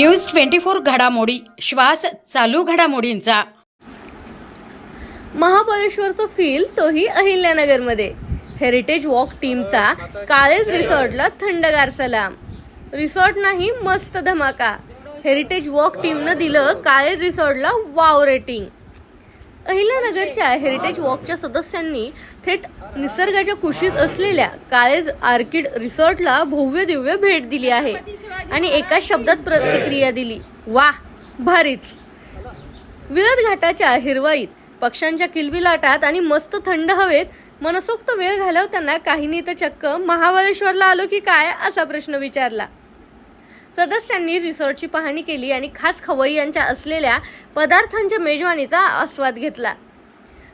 News twenty four घडामोडी. श्वास चालू घडामोडींचा. महाबळेश्वरचं फील तोही अहिल्यानगरमध्ये. हेरिटेज वॉक टीमचा काळेज रिसॉर्टला थंडगार सलाम. रिसॉर्ट नाही मस्त धमाका. हेरिटेज वॉक टीमनं दिलं काळेज रिसॉर्टला वाव रेटिंग अहिल्यानगरच्या हेरिटेज वॉकच्या सदस्यांनी थेट निसर्गाच्या कुशीत असलेल्या काळेज आर्किड रिसॉर्टला भव्य दिव्य भेट दिली आहे आणि एका शब्दात प्रतिक्रिया दिली. वा भारीच. विरद घाटाच्या हिरवाईत पक्ष्यांच्या किलबिलाटात आणि मस्त थंड हवेत मनसोक्त वेळ घालवताना काहींनी तर चक्क महाबळेश्वरला आलो की काय असा प्रश्न विचारला. सदस्यांनी रिसॉर्टची पाहणी केली आणि खास खवय्यांच्या असलेल्या पदार्थांच्या मेजवानीचा आस्वाद घेतला.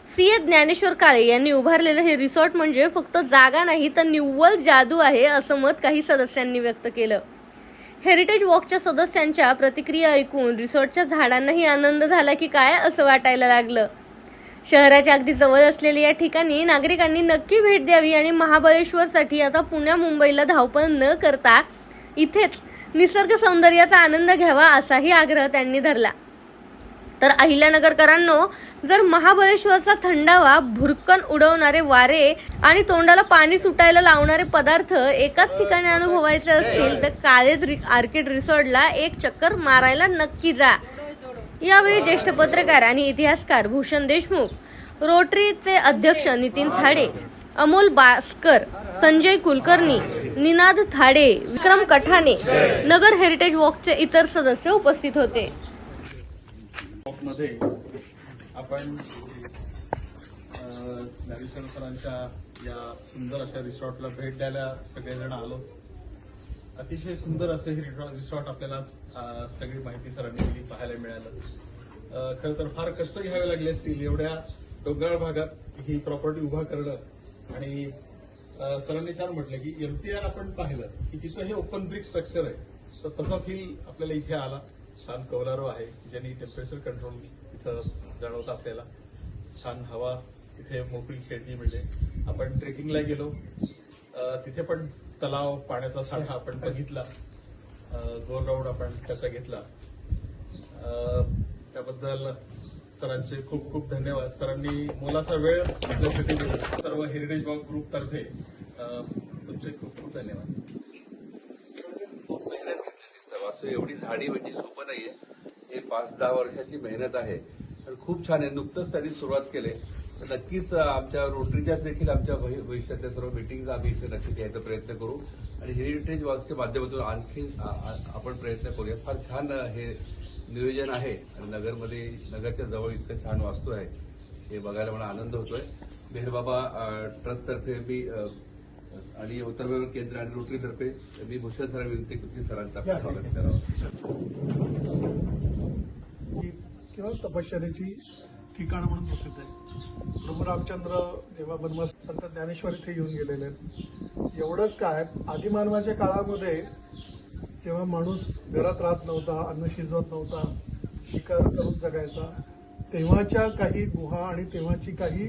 सी. ए. ज्ञानेश्वर काळे यांनी उभारलेलं हे रिसॉर्ट म्हणजे फक्त जागा नाही तर निव्वळ जादू आहे असं मत काही सदस्यांनी व्यक्त केलं. हेरिटेज वॉकच्या सदस्यांच्या प्रतिक्रिया ऐकून रिसॉर्टच्या झाडांनाही आनंद झाला की काय असं वाटायला लागलं. शहराच्या अगदी जवळ असलेल्या या ठिकाणी नागरिकांनी नक्की भेट द्यावी आणि महाबळेश्वरसाठी आता पुण्या मुंबईला धावपळ न करता इथेच निसर्ग सौंदर्याचा आनंद घ्यावा असाही आग्रह त्यांनी धरला. तर अहिल्यानगरकरांनो जर महाबळेश्वरचा थंडावा भुरकन उडवणारे वारे आणि तोंडाला पाणी सुटायला लावणारे पदार्थ एकाच ठिकाणी अनुभवायचे असतील तर काळेज रि- आर्किड रिसॉर्टला एक चक्कर मारायला नक्की जा. यावेळी ज्येष्ठ पत्रकार आणि इतिहासकार भूषण देशमुख रोटरीचे अध्यक्ष नितीन थाडे अमोल बास्कर संजय कुलकर्णी निनाद थाडे विक्रम कठाने नगर हेरिटेज वॉकचे इतर सदस्य उपस्थित होते. आपण ज्ञानेश्वर सरांच्या या सुंदर अशा रिसॉर्टला भेट द्यायला सगळेजण आलो. अतिशय सुंदर असे हे रिसॉर्ट आपल्याला सगळी माहिती सरांनी दिली पाहायला मिळालं. खर तर फार कष्ट घ्यावे लागले असतील एवढ्या डोंगराळ भागात ही प्रॉपर्टी उभा करणं आणि सरांनी छान म्हटलं की एमपीआर आपण पाहिलं की तिथं हे ओपन ब्रिक स्ट्रक्चर आहे तर तसा फील आपल्याला इथे आला. छान कौलारो आहे ज्यांनी टेम्परेचर कंट्रोल इथं जाणवतं आपल्याला. छान हवा तिथे मोकळी खेळती मिळते. आपण ट्रेकिंगला गेलो. तिथे पण तलाव पाण्याचा साठा आपण बघितला. गोल राऊंड आपण त्याचा घेतला. त्याबद्दल सरांचे खूप खूप धन्यवाद. सरांनी मोलाचा वेळ आपल्यासाठी दिला. सर्व हेरिटेज वॉक ग्रुप तर्फे तुमचे खूप खूप धन्यवाद. खूप मेहनत घेतलेली सर्व असं एवढी झाडी म्हणजे सोपं नाहीये. हे पाच दहा वर्षाची मेहनत आहे. तर खूप छान आहे. नुकतंच त्यांनी सुरुवात केली. तर नक्कीच आमच्या रोटरीच्याच देखील आमच्या भवि- भविष्यातल्या सर्व मिटिंग आम्ही इथे नक्की घ्यायचा प्रयत्न करू. आणि हेरिटेज वॉकच्या माध्यमातून आणखी आपण प्रयत्न करूया. फार छान हे नियोजन आहे आणि नगरमध्ये नगरच्या जवळ इतकं छान वास्तू आहे हे बघायला मला आनंद होतोय. मेहरबाबा ट्रस्टतर्फे मी आणि उत्तर केंद्र आणि रोटरीतर्फे मी भूषण सर विनंती करतो की सरांचा स्वागत करावं. किंवा तपश्चर्याची ठिकाण म्हणून प्रसिद्ध आहे. प्रभू रामचंद्र जेव्हा वनवास संत ज्ञानेश्वर इथे येऊन गेलेले आहेत. एवढंच काय आदिमानवाच्या काळामध्ये जेव्हा माणूस घरात राहत नव्हता अन्न शिजवत नव्हता शिकार करून जगायचा. तेव्हाच्या काही गुहा आणि तेव्हाची काही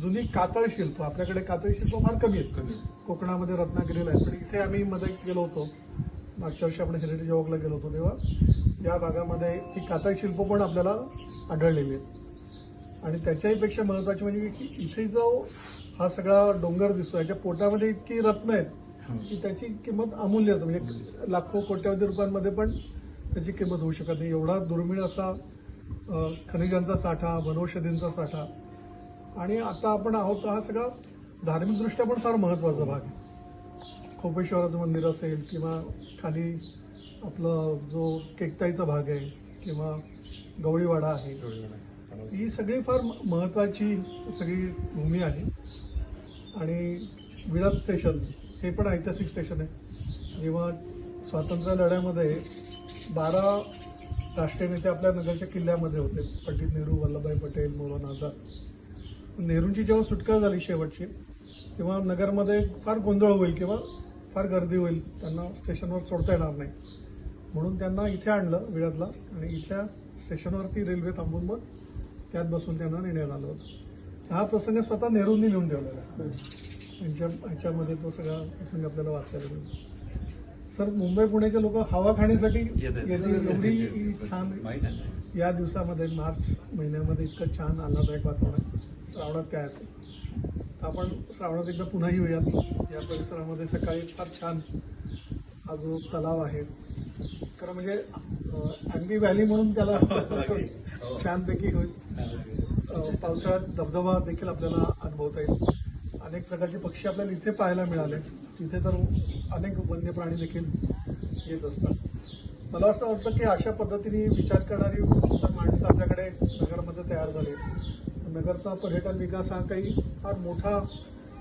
जुनी कातळ शिल्प आपल्याकडे कातळ शिल्प फार कमी आहेत. कमी. कोकणामध्ये रत्नागिरीला आहेत. पण इथे आम्ही मध्ये गेलो होतो. मागच्या वर्षी आपण हेरिटेज वॉकला गेलो होतो तेव्हा. या भागामध्ये ती कातळ शिल्प पण आपल्याला आढळलेली आहेत. आणि त्याच्याहीपेक्षा महत्वाची म्हणजे की इथे जो हा सगळा डोंगर दिसतो याच्या पोटामध्ये इतकी रत्न आहेत की त्याची किंमत अमूल्य असते म्हणजे लाखो कोट्यावधी रुपयांमध्ये पण त्याची किंमत होऊ शकत नाही. एवढा दुर्मिळ असा खनिजांचा साठा वनौषधींचा साठा. आणि आता आपण आहोत हा सगळा धार्मिकदृष्ट्या पण फार महत्त्वाचा भाग आहे. खोपेश्वराचं मंदिर असेल किंवा खाली आपलं जो केकताईचा भाग आहे किंवा गवळीवाडा आहे ही सगळी फार म- महत्वाची सगळी भूमी आहे. आणि विराट स्टेशन हे पण ऐतिहासिक स्टेशन आहे. जेव्हा स्वातंत्र्य लढ्यामध्ये बारा राष्ट्रीय नेते आपल्या नगरच्या किल्ल्यामध्ये होते पंडित नेहरू वल्लभभाई पटेल मौलाना आझाद. नेहरूंची जेव्हा सुटका झाली शेवटची तेव्हा नगरमध्ये फार गोंधळ होईल किंवा फार गर्दी होईल त्यांना स्टेशनवर सोडता येणार नाही. म्हणून त्यांना इथे आणलं विळ्यातला आणि इथल्या स्टेशनवरती रेल्वे थांबून मग त्यात बसून त्यांना नेण्यात आलं होतं. हा प्रसंग स्वतः नेहरूंनी लिहून ठेवलेला आहे. त्यांच्या ह्याच्यामध्ये तो सगळा प्रसंग आपल्याला वाचायला मिळतो. सर मुंबई पुण्याचे लोक हवा खाण्यासाठी एवढी छान या दिवसामध्ये मार्च महिन्यामध्ये इतकं छान आल्हाददायक वातावरण. श्रावणात काय असेल? तर आपण श्रावणात एकदा पुन्हा येऊयात या परिसरामध्ये सकाळी फार छान हा जो तलाव आहे. खरं म्हणजे अँबी व्हॅली म्हणून त्याला छानपैकी होईल. पावसाळ्यात धबधबा देखील आपल्याला अनुभवता येईल. अनेक प्रकारचे पक्षी आपल्याला इथे पाहायला मिळाले. तिथे तर अनेक वन्य प्राणी देखील येत असतात. मला असं वाटतं की अशा पद्धतीने विचार करणारी माणसं आपल्याकडे नगरमध्ये तयार झाली तर नगरचा पर्यटन विकास हा काही फार मोठा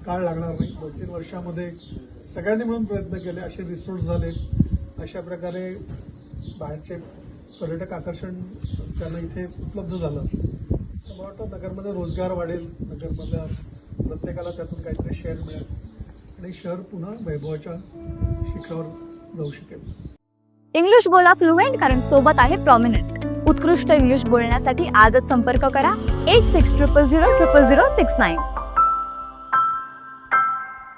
काळ लागणार नाही. दोन तीन वर्षामध्ये सगळ्यांनी मिळून प्रयत्न केले असे रिसोर्ट झाले. अशा प्रकारे बाहेरचे पर्यटक आकर्षण त्यांना इथे उपलब्ध झालं. तर मला वाटतं नगरमध्ये रोजगार वाढेल. नगरमधल्या प्रत्येकाला त्यातून काहीतरी शेअर मिळेल. आणि शहर पुन्हा वैभवाच्या शिखरावर जाऊ शकेल. इंग्लिश बोला फ्लुएंट कारण सोबत आहे प्रॉमिनंट उत्कृष्ट इंग्लिश बोलण्यासाठी आजच संपर्क करा. Eight six triple zero triple zero six nine